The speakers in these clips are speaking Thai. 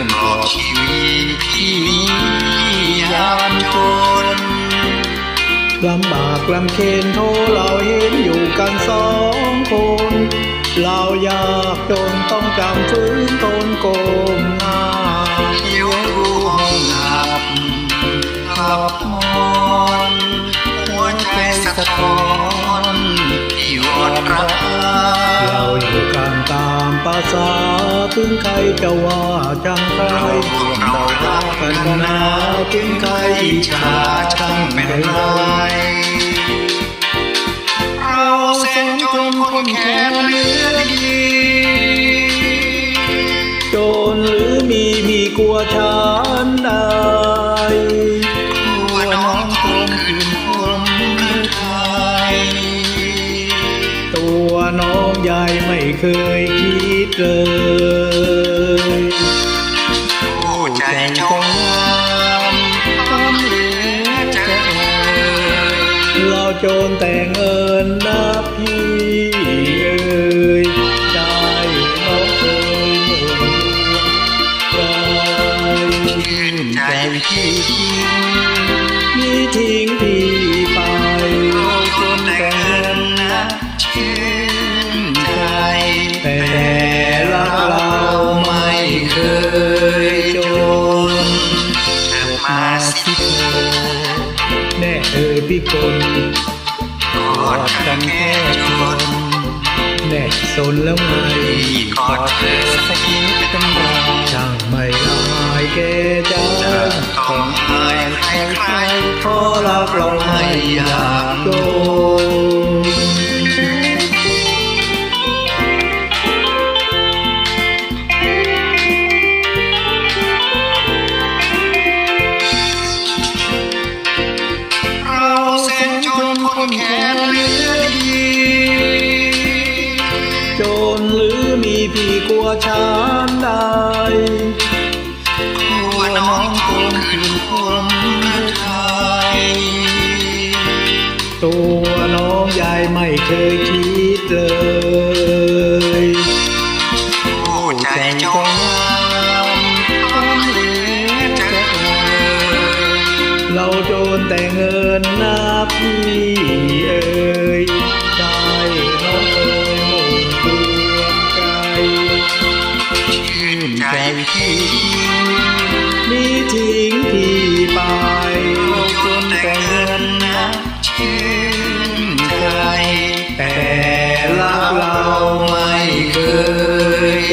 อนปลอบชีวิตที่มียามจนลำบากลำเค็นโทเราเห็นอยู่กันสองคน เราอยากจนต้องจำฝืนตนโกงหน้าเขีวรูห้องหลับขับมอนควรไปสะท้อน ษาถึงใครจะว่าจังไรเรารักกันนาถึงใครอิจฉาช่างเป็นไรเราแสนจนคนแค่เหลือดี โจรหรือมีพี่กลัวชา น้องใหญ่ไม่เคยคิดเลยผู้ใจจงงามความเหลือใจเราโจรแต่งเอินนะพี่เอ้ยใจน้องเคยหมดดวงใจชื่นใจที่ แต่รักเราไม่เคยจนมาสิเธอแน่เอ่ยพี่คนกอดกันแค่จนแน่สนแล้วไงพี่กอดเธอสักนิดเป็นไรช่างไม่ละอายแก่ใจต้องอายใครใครเพราะรักเราไม่อยากโดน ตัวฉันใดกลัวน้องคงคืนผมหรือไทยตัวน้องใหญ่ไม่เคยคิดเลยผู้ใจจงงามความเหลือเราโจรแต่เงินนะพี่เอ้ รักเราไม่เคยจ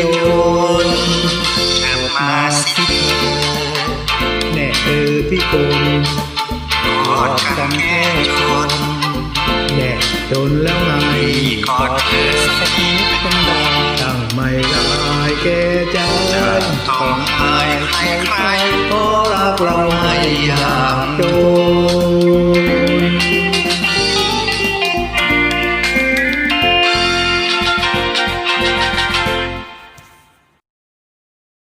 นกิดมาสิแน่เออพี่คนกอดกันแค่จนแน่จนแล้วไงกอดเธอสักนิดเป็นไรตั้งไม่ละอายแก่ใจต้องอายใครใครเพราะรักเราไม่อยากโด